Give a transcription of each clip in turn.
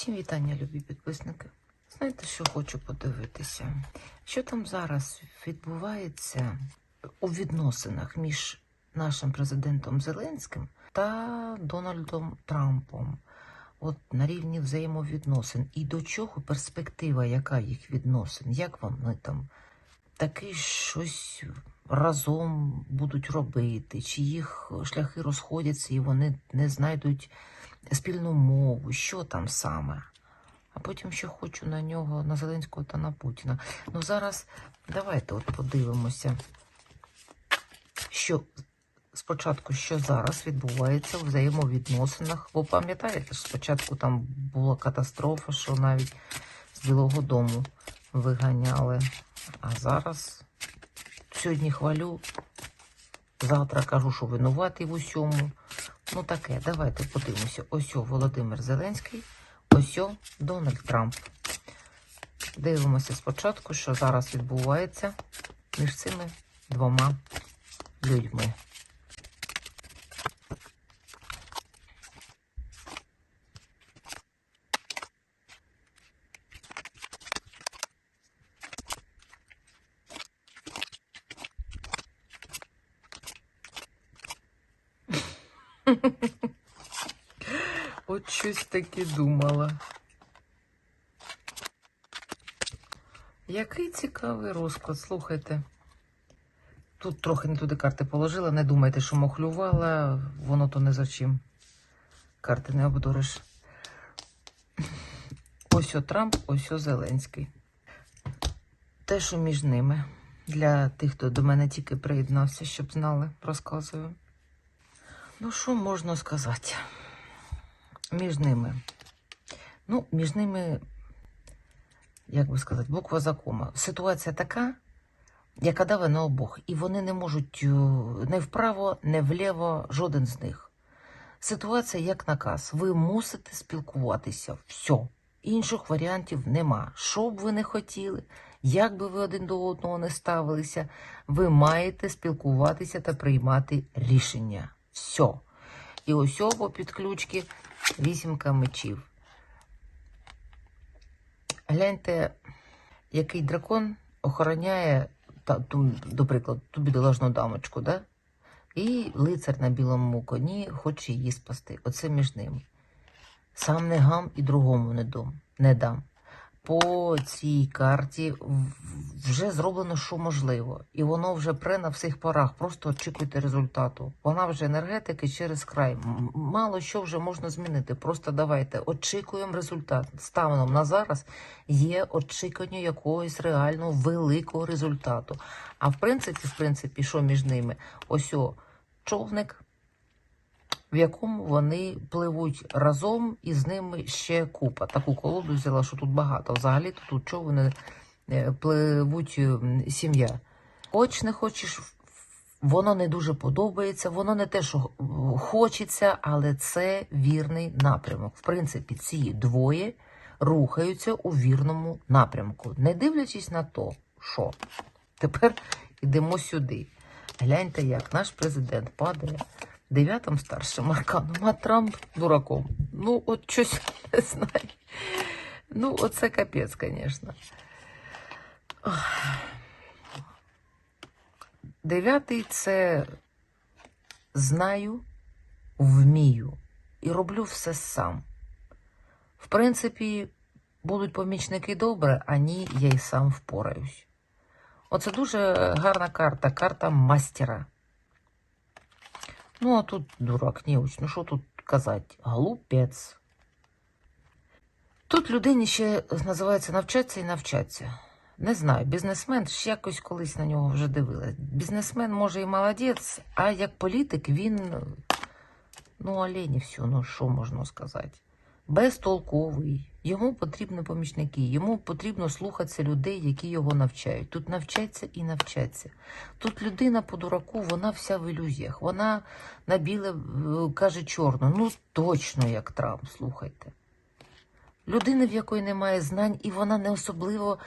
Всім вітання, любі підписники. Знаєте, що хочу подивитися? Що там зараз відбувається у відносинах між нашим президентом Зеленським та Дональдом Трампом? От на рівні взаємовідносин. І до чого перспектива, яка їх відносин? Як вони там таки щось разом будуть робити? Чи їх шляхи розходяться і вони не знайдуть спільну мову? Що там саме? А потім ще хочу на нього, на Зеленського та на Путіна. Ну зараз давайте от подивимося, що спочатку, що зараз відбувається в взаємовідносинах. Бо пам'ятаєте, ж спочатку там була катастрофа, що навіть з Білого Дому виганяли. А зараз сьогодні хвалю, завтра кажу, що винуватий в усьому. Ну таке, давайте подивимося. Ось о, Володимир Зеленський, ось о, Дональд Трамп. Дивимося спочатку, що зараз відбувається між цими двома людьми. От щось таки думала. Який цікавий розклад, слухайте. Тут трохи не туди карти положила, не думайте, що мохлювала, воно то не за чим. Карти не обдуриш. Ось о Трамп, ось о Зеленський. Те, що між ними. Для тих, хто до мене тільки приєднався, щоб знали, розказую. Ну, що можна сказати? Між ними. Ну, між ними, як би сказати, буква закома. Ситуація така, яка даве на обох. І вони не можуть е, не вправо, не вліво, жоден з них. Ситуація як наказ. Ви мусите спілкуватися. Все. Інших варіантів нема. Що б ви не хотіли, як би ви один до одного не ставилися, ви маєте спілкуватися та приймати рішення. Все. І ось оба під ключки вісімка мечів. Гляньте, який дракон охороняє, та, ту, до прикладу, ту бідолажну дамочку, да? і лицар на білому коні хоче її спасти. Оце між ними. Сам не гам і другому не, дом, не дам. По цій карті вже зроблено, що можливо, і воно вже пре на всіх парах. Просто очікуйте результату. Вона вже енергетики через край. Мало що вже можна змінити. Просто давайте очікуємо результат. Станом на зараз є очікування якогось реально великого результату. А в принципі, в принципі, що між ними? Ось о, човник в якому вони пливуть разом, і з ними ще купа. Таку колоду взяла, що тут багато. Взагалі то тут човни е, пливуть сім'я. Хоч не хочеш, воно не дуже подобається, воно не те, що хочеться, але це вірний напрямок. В принципі, ці двоє рухаються у вірному напрямку, не дивлячись на то, що тепер йдемо сюди. Гляньте, як наш президент падає дев'ятим старшим арканом, а Трамп дураком. Ну, от щось не знаю. Ну, оце капець, звісно. Дев'ятий це знаю, вмію і роблю все сам. В принципі, будуть помічники добре, а ні, я й сам впораюсь. Оце дуже гарна карта, карта мастера. Ну, а тут дурак неуч. Ну, що тут казати? Глупець. Тут людині ще називається навчатися і навчатися. Не знаю, бізнесмен ж якось колись на нього вже дивилась. Бізнесмен може і молодець, а як політик він, ну, олені все, ну що можна сказати. Безтолковий. Йому потрібні помічники, йому потрібно слухатися людей, які його навчають. Тут навчаться і навчаться. Тут людина по дураку, вона вся в ілюзіях. Вона на біле е, каже чорно. Ну точно як Трамп, слухайте. Людина, в якої немає знань, і вона не особливо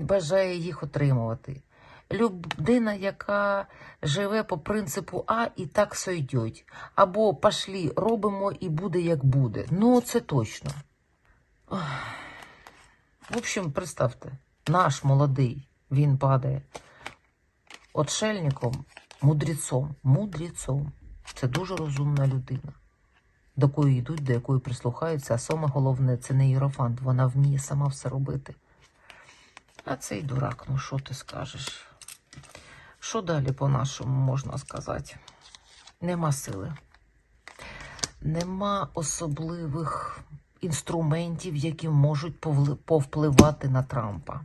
бажає їх отримувати. Людина, яка живе по принципу А і так сойдеть. Або пошлі, робимо і буде як буде. Ну, це точно. В общем, представте, наш молодий, він падає отшельником, мудрецом, мудрецом. Це дуже розумна людина, до якої йдуть, до якої прислухаються, а саме головне, це не Єрофант, вона вміє сама все робити. А цей дурак, ну що ти скажеш? Що далі по-нашому можна сказати? Нема сили. Нема особливих інструментів, які можуть повпливати на Трампа.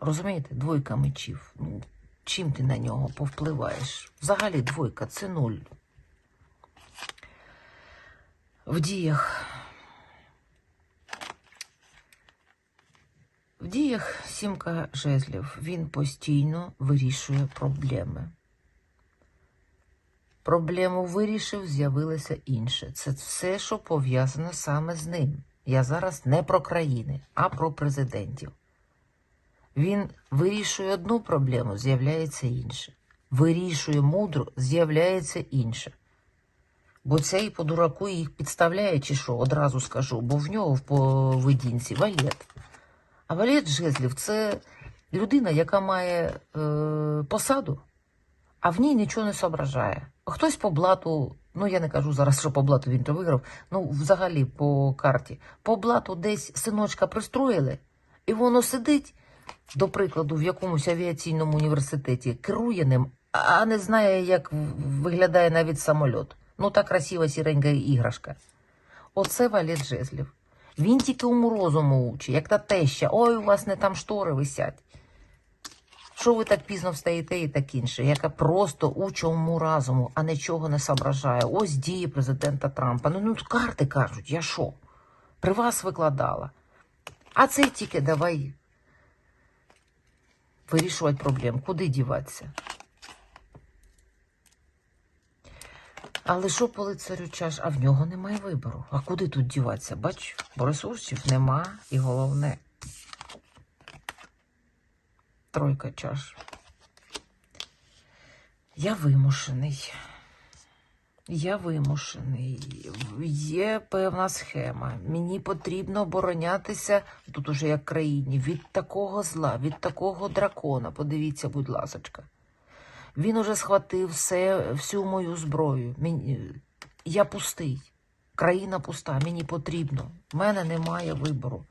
Розумієте, двойка мечів. Ну, чим ти на нього повпливаєш? Взагалі двойка це нуль. В діях. Діях сімка жезлів. Він постійно вирішує проблеми. Проблему вирішив, з'явилося інше. Це все, що пов'язано саме з ним. Я зараз не про країни, а про президентів. Він вирішує одну проблему, з'являється інша. Вирішує мудро, з'являється інше. Бо цей по дураку їх підставляє, чи що, одразу скажу, бо в нього в поведінці валет. А валет жезлів це людина, яка має е, посаду, а в ній нічого не соображає. Хтось по блату, ну я не кажу зараз, що по блату він то виграв, ну взагалі по карті. По блату десь синочка пристроїли, і воно сидить, до прикладу, в якомусь авіаційному університеті, керує ним, а не знає, як виглядає навіть самольот. Ну та красива сіренька іграшка. Оце валет жезлів. Він тільки уму розуму учить, як та теща. Ой, у вас не там штори висять. Що ви так пізно встаєте і так інше, яка просто учить уму разуму, а нічого не соображає. Ось дії президента Трампа. Ну, ну карти кажуть, я що? При вас викладала. А це тільки давай вирішувати проблем. Куди діватися? Але що по лицарю чаш? А в нього немає вибору. А куди тут діватися? Бач, бо ресурсів нема і головне. Тройка чаш. Я вимушений. Я вимушений. Є певна схема. Мені потрібно оборонятися тут уже як країні від такого зла, від такого дракона. Подивіться, будь ласочка. Він уже схватив все, всю мою зброю. Я пустий. Країна пуста, мені потрібно. У мене немає вибору.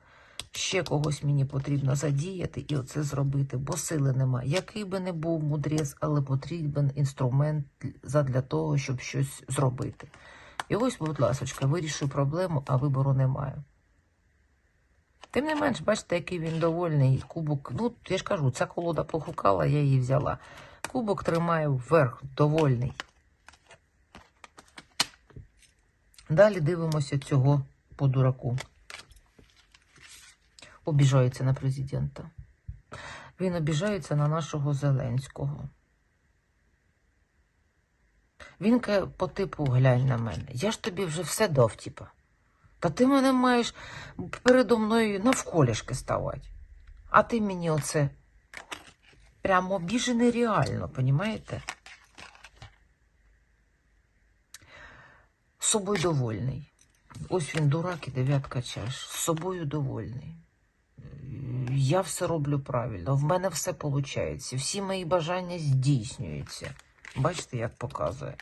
Ще когось мені потрібно задіяти і оце зробити, бо сили немає. Який би не був мудрець, але потрібен інструмент задля того, щоб щось зробити. І ось, будь ласочка, вирішую проблему, а вибору немає. Тим не менш, бачите, який він довольний. Кубок, ну, я ж кажу, ця колода погукала, я її взяла. Кубок тримаю вверх, довольний. Далі дивимося цього по дураку. Обіжається на президента. Він обіжається на нашого Зеленського. Він каже по типу глянь на мене. Я ж тобі вже все дав, типа. Та ти мене маєш передо мною навколішки ставати. А ти мені оце прямо обіжений реально, понімаєте? З собою довольний. Ось він дурак і дев'ятка чаш. З собою довольний. Я все роблю правильно, в мене все виходить. Всі мої бажання здійснюються. Бачите, як показує.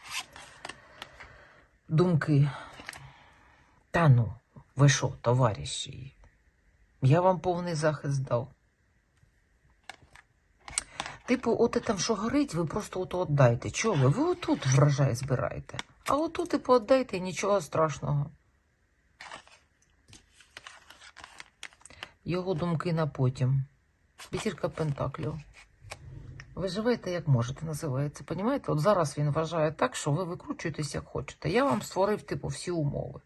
Думки. Та ну, ви що, товариші? Я вам повний захист дав. Типу, от там що горить, ви просто ото віддайте. Чого ви? Ви отут врожай збираєте. А отут, типу, віддайте, нічого страшного. Його думки на потім. П'ятірка Пентаклів. Ви живете як можете, називається. Понімаєте? От зараз він вважає так, що ви викручуєтесь як хочете. Я вам створив, типу, всі умови.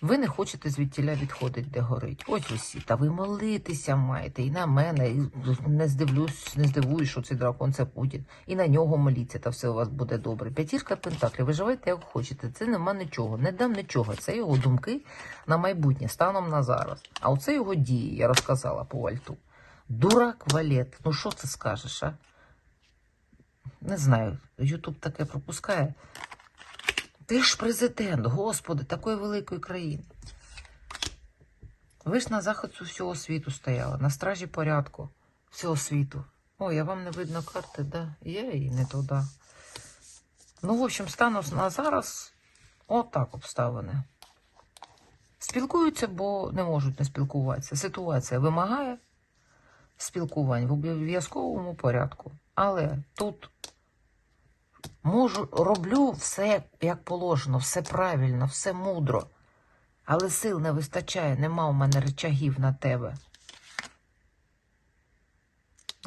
Ви не хочете звідтіля відходити, де горить. Ось усі. Та ви молитися маєте і на мене. І не здивлюсь, не здивуюсь, що цей дракон це Путін. І на нього моліться, та все у вас буде добре. П'ятірка Пентаклів, ви живете як хочете. Це нема нічого. Не дам нічого. Це його думки на майбутнє, станом на зараз. А оце його дії, я розказала по вальту. Дурак валет. Ну що ти скажеш, а? Не знаю, Ютуб таке пропускає. Ти ж президент, господи, такої великої країни. Ви ж на захисту всього світу стояли, на стражі порядку всього світу. Ой, а вам не видно карти, да? Є і не туди. Ну, в общем, стану на зараз отак обставини. Спілкуються, бо не можуть не спілкуватися. Ситуація вимагає спілкувань в обов'язковому порядку. Але тут можу, роблю все як положено, все правильно, все мудро. Але сил не вистачає, нема у мене речагів на тебе.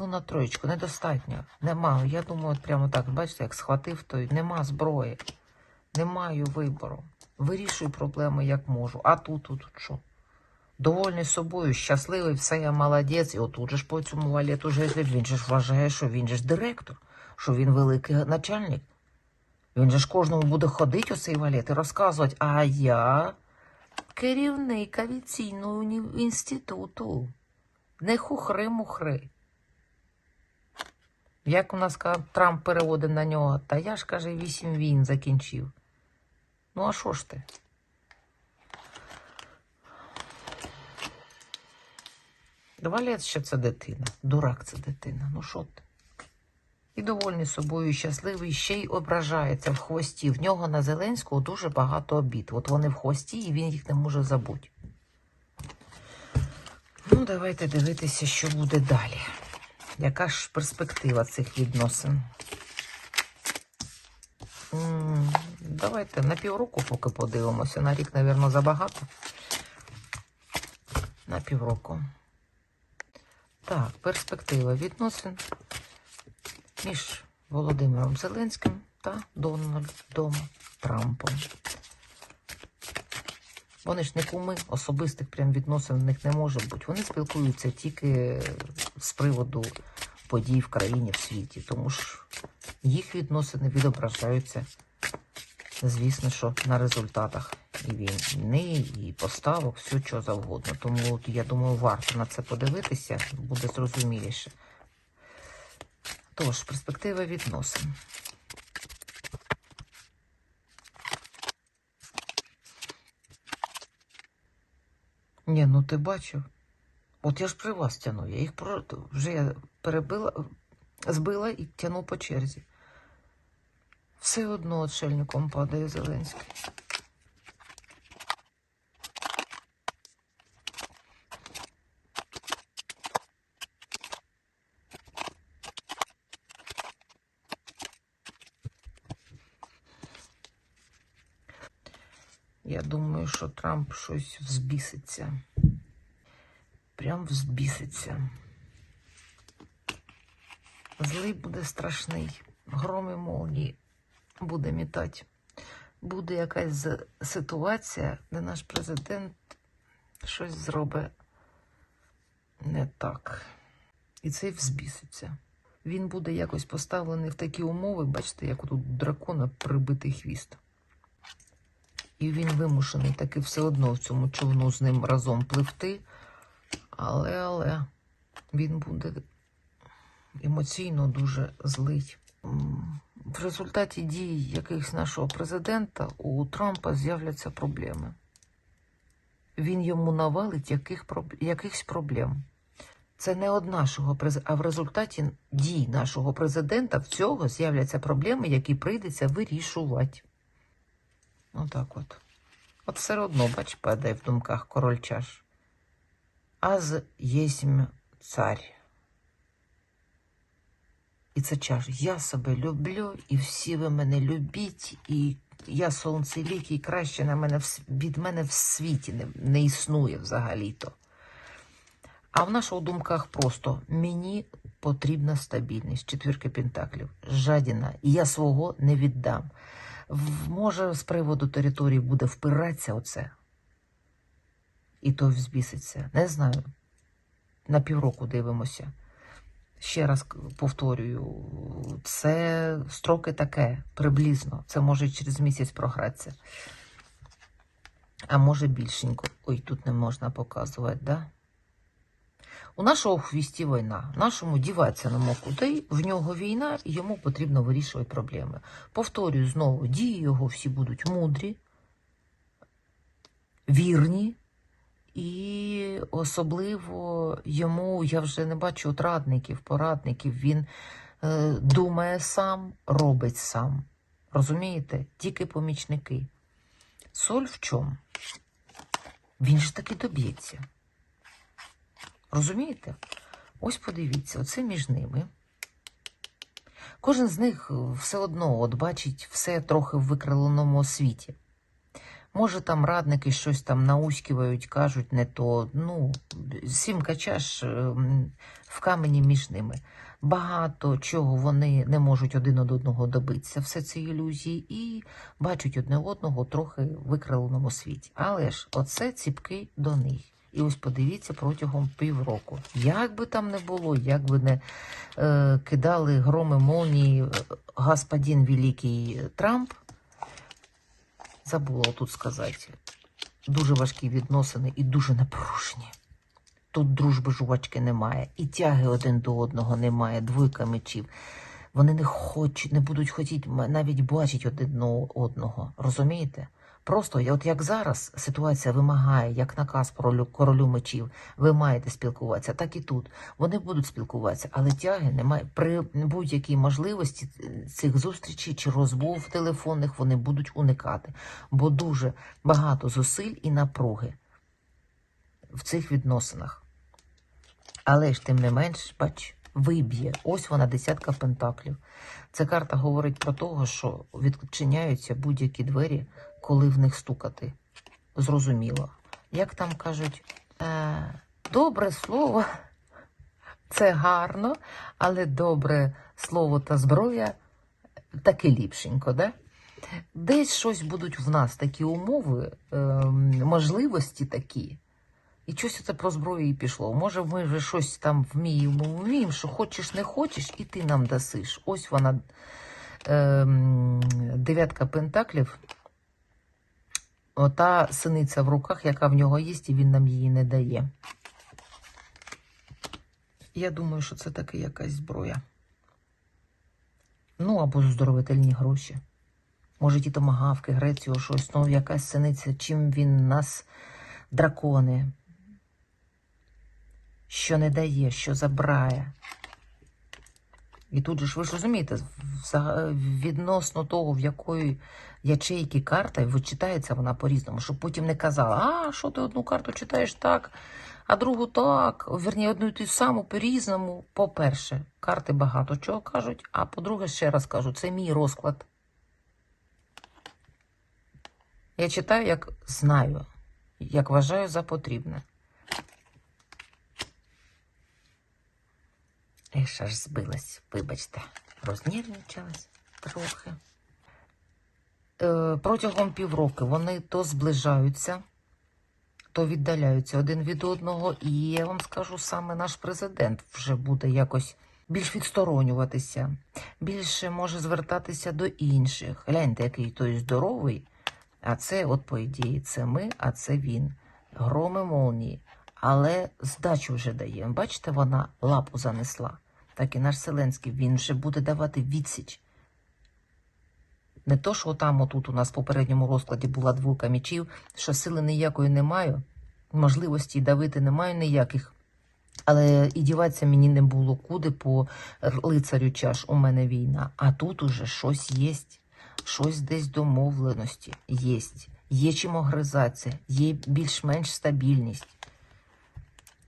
Ну, на троєчку, недостатньо. Нема. Я думаю, от прямо так, бачите, як схватив, то нема зброї. Не маю вибору. Вирішую проблеми як можу. А тут, тут, тут що? Довольний собою, щасливий, все, я молодець. І отут же ж по цьому валету жезлів, він же ж вважає, що він же ж директор, що він великий начальник. Він же ж кожному буде ходити оцей валет і розказувати, а я керівник авіаційного інституту. Не хухри-мухри. Як у нас Трамп переводить на нього, та я ж каже, вісім війн закінчив. Ну, а що ж ти? Валець ще це дитина. Дурак це дитина. Ну що ти? І довольний собою, щасливий, ще й ображається в хвості. В нього на Зеленського дуже багато обід. От вони в хвості, і він їх не може забути. Ну, давайте дивитися, що буде далі. Яка ж перспектива цих відносин? Давайте на півроку поки подивимося. На рік, мабуть, забагато. На півроку. Так, перспектива відносин між Володимиром Зеленським та Дональдом Трампом. Вони ж не куми, особистих прям відносин в них не може бути. Вони спілкуються тільки з приводу подій в країні в світі. Тому ж їх відносини відображаються, звісно, що на результатах і війни, і поставок, все що завгодно. Тому я думаю, варто на це подивитися, буде зрозуміліше. Тож, перспектива відносин. Ні, ну ти бачив. От я ж при вас тяну. Я їх вже перебила, збила і тяну по черзі. Все одно отшельником падає Зеленський. Я думаю, що Трамп щось взбіситься. Прям взбіситься. Злий буде страшний. Гром і молнії буде мітати. Буде якась ситуація, де наш президент щось зробить не так. І цей взбіситься. Він буде якось поставлений в такі умови, бачите, як тут дракона прибитий хвіст. І він вимушений таки все одно в цьому човну з ним разом пливти. Але, але він буде емоційно дуже злий. В результаті дій якихось нашого президента у Трампа з'являться проблеми. Він йому навалить яких, якихось проблем. Це не од нашого а в результаті дій нашого президента в цього з'являться проблеми, які прийдеться вирішувати. Отак от. От все одно, бач, падає в думках король чаш. Аз єсмь цар. І це чаш. Я себе люблю, і всі ви мене любіть, і я сонцелік, і краще на мене від мене в світі не, не існує взагалі-то. А в наших думках просто мені потрібна стабільність. Четвірки пентаклів. Жадіна. І я свого не віддам. Може, з приводу території буде впиратися оце. І то взбіситься. Не знаю. На півроку дивимося. Ще раз повторюю, це строки таке, приблизно. Це може через місяць програтися. А може більшенько. Ой, тут не можна показувати, да? У нашого хвісті війна, нашому діватися нема куди, в нього війна, і йому потрібно вирішувати проблеми. Повторюю знову, дії його всі будуть мудрі, вірні і особливо йому, я вже не бачу от радників, порадників. Він е, думає сам, робить сам. Розумієте? Тільки помічники. Соль в чому? Він ж таки доб'ється. Розумієте? Ось подивіться, оце між ними. Кожен з них все одно от бачить все трохи в викривленому світі. Може, там радники щось там науськивають, кажуть не то. Ну, сімка чаш ем, в камені між ними. Багато чого вони не можуть один од одного добитися, все це ілюзії, і бачать одне одного трохи в викривленому світі. Але ж оце ціпки до них. І ось подивіться протягом півроку. Як би там не було, як би не е, кидали громи молнії е, господин Великий Трамп, забула тут сказати, дуже важкі відносини і дуже напружені. Тут дружби жувачки немає, і тяги один до одного немає, двойка мечів. Вони не хочуть, не будуть хотіти навіть бачити один одного. Розумієте? Просто от як зараз ситуація вимагає, як наказ королю, королю мечів, ви маєте спілкуватися, так і тут. Вони будуть спілкуватися, але тяги немає. При будь-якій можливості цих зустрічей чи розмов телефонних вони будуть уникати, бо дуже багато зусиль і напруги в цих відносинах. Але ж тим не менш, бач, виб'є. Ось вона десятка пентаклів. Ця карта говорить про того, що відчиняються будь-які двері, коли в них стукати. Зрозуміло. Як там кажуть, е, добре слово це гарно, але добре слово та зброя таки ліпшенько, да? Десь щось будуть в нас такі умови, ем, можливості такі. І щось це про зброю і пішло. Може, ми вже щось там вміємо, вміємо, що хочеш, не хочеш, і ти нам дасиш. Ось вона ем, дев'ятка пентаклів. Ота синиця в руках, яка в нього є, і він нам її не дає. Я думаю, що це таки якась зброя. Ну, або здоровительні гроші. Може, ті томагавки, Грецію, щось, ну, якась синиця, чим він нас, дракони, що не дає, що забирає. І тут же ж ви ж розумієте, відносно того, в якої ячейки карта, вичитається вона по-різному, щоб потім не казала, а що ти одну карту читаєш так, а другу так. Вірні, одну і ту саму по-різному. По-перше, карти багато чого кажуть, а по-друге, ще раз кажу, це мій розклад. Я читаю, як знаю, як вважаю за потрібне. І ще ж збилась, вибачте, рознервничалась трохи. Е, протягом півроку вони то зближаються, то віддаляються один від одного, і я вам скажу, саме наш президент вже буде якось більш відсторонюватися, більше може звертатися до інших. Гляньте, який той здоровий, а це, от, по ідеї, це ми, а це він. Громи молнії. Але здачу вже дає. Бачите, вона лапу занесла. Так і наш Селенський, він вже буде давати відсіч. Не то, що там отут у нас в попередньому розкладі була двойка мічів, що сили ніякої не маю, можливості давити не маю ніяких. Але і діватися мені не було куди по лицарю чаш. У мене війна. А тут уже щось є, щось десь домовленості є. Є чим огризатися, є більш-менш стабільність.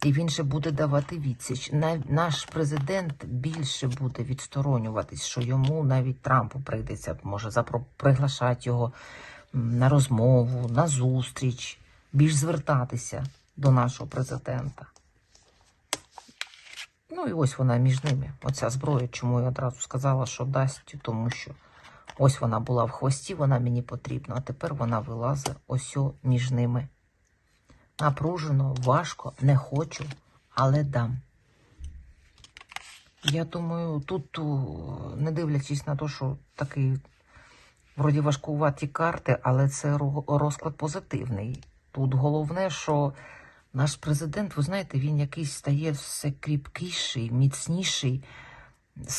І він же буде давати відсіч. Наш президент більше буде відсторонюватись, що йому навіть Трампу прийдеться, може, приглашати його на розмову, на зустріч, більш звертатися до нашого президента. Ну і ось вона між ними. Оця зброя, чому я одразу сказала, що дасть, тому що ось вона була в хвості, вона мені потрібна, а тепер вона вилазить ось між ними. Напружено, важко, не хочу, але дам. Я думаю, тут, не дивлячись на те, що такий вроді важкуваті карти, але це розклад позитивний. Тут головне, що наш президент, ви знаєте, він якийсь стає все кріпкіший, міцніший,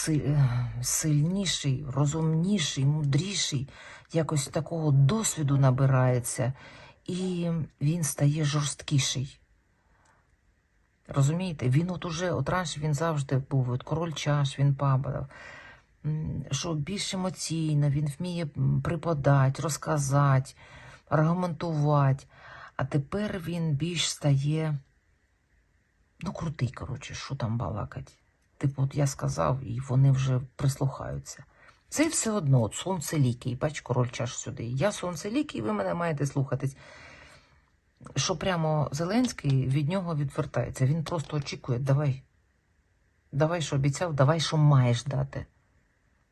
е, сильніший, розумніший, мудріший, якось такого досвіду набирається, і він стає жорсткіший. Розумієте? Він от уже, от раніше він завжди був, от король чаш, він падав. Що більш емоційно, він вміє м, преподати, розказати, аргументувати. А тепер він більш стає, ну, крутий, коротше, що там балакать. Типу, от я сказав, і вони вже прислухаються. Це все одно, от сонцелікий, бач, король чаш сюди. Я сонце сонцелікий, ви мене маєте слухатись. Що прямо Зеленський від нього відвертається. Він просто очікує, давай. Давай, що обіцяв, давай, що маєш дати.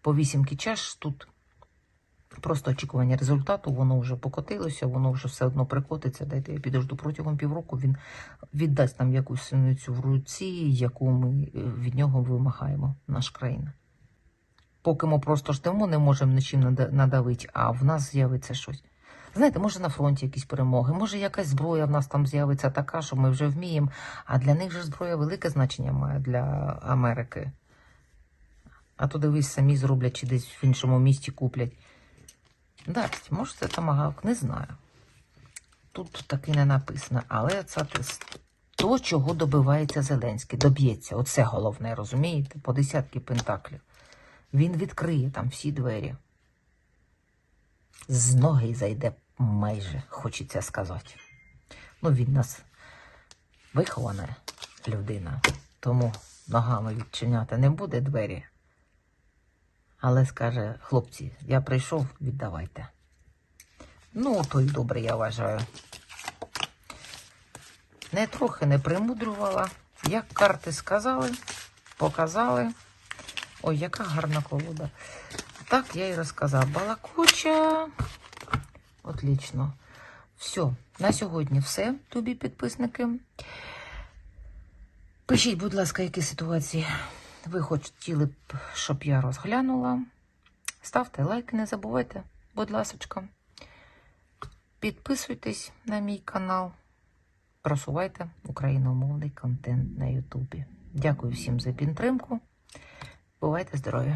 По вісімки чаш тут просто очікування результату, воно вже покотилося, воно вже все одно прикотиться. Дайте я підожду протягом півроку. Він віддасть нам якусь синицю в руці, яку ми е, від нього вимагаємо, наш країна. Поки ми просто ждемо, не можемо нічим надавити, а в нас з'явиться щось. Знаєте, може на фронті якісь перемоги, може якась зброя в нас там з'явиться така, що ми вже вміємо. А для них же зброя велике значення має для Америки. А то дивись, самі зроблять чи десь в іншому місті куплять. Дасть, може це тамагавк, не знаю. Тут таки не написано, але це то, чого добивається Зеленський, доб'ється. Оце головне, розумієте? По десятки пентаклів. Він відкриє там всі двері. З ноги зайде майже, хочеться сказати. Ну, він нас вихована людина, тому ногами відчиняти не буде двері. Але скаже, хлопці, я прийшов, віддавайте. Ну, то й добре, я вважаю. Не трохи не примудрювала. Як карти сказали, показали. Ой, яка гарна колода. Так я і розказав. Балакуча. Отлично. Все, на сьогодні все, тобі підписники. Пишіть, будь ласка, які ситуації ви хотіли б, щоб я розглянула. Ставте лайк, не забувайте, будь ласочка. Підписуйтесь на мій канал. Просувайте україномовний контент на Ютубі. Дякую всім за підтримку. Бувайте здорові!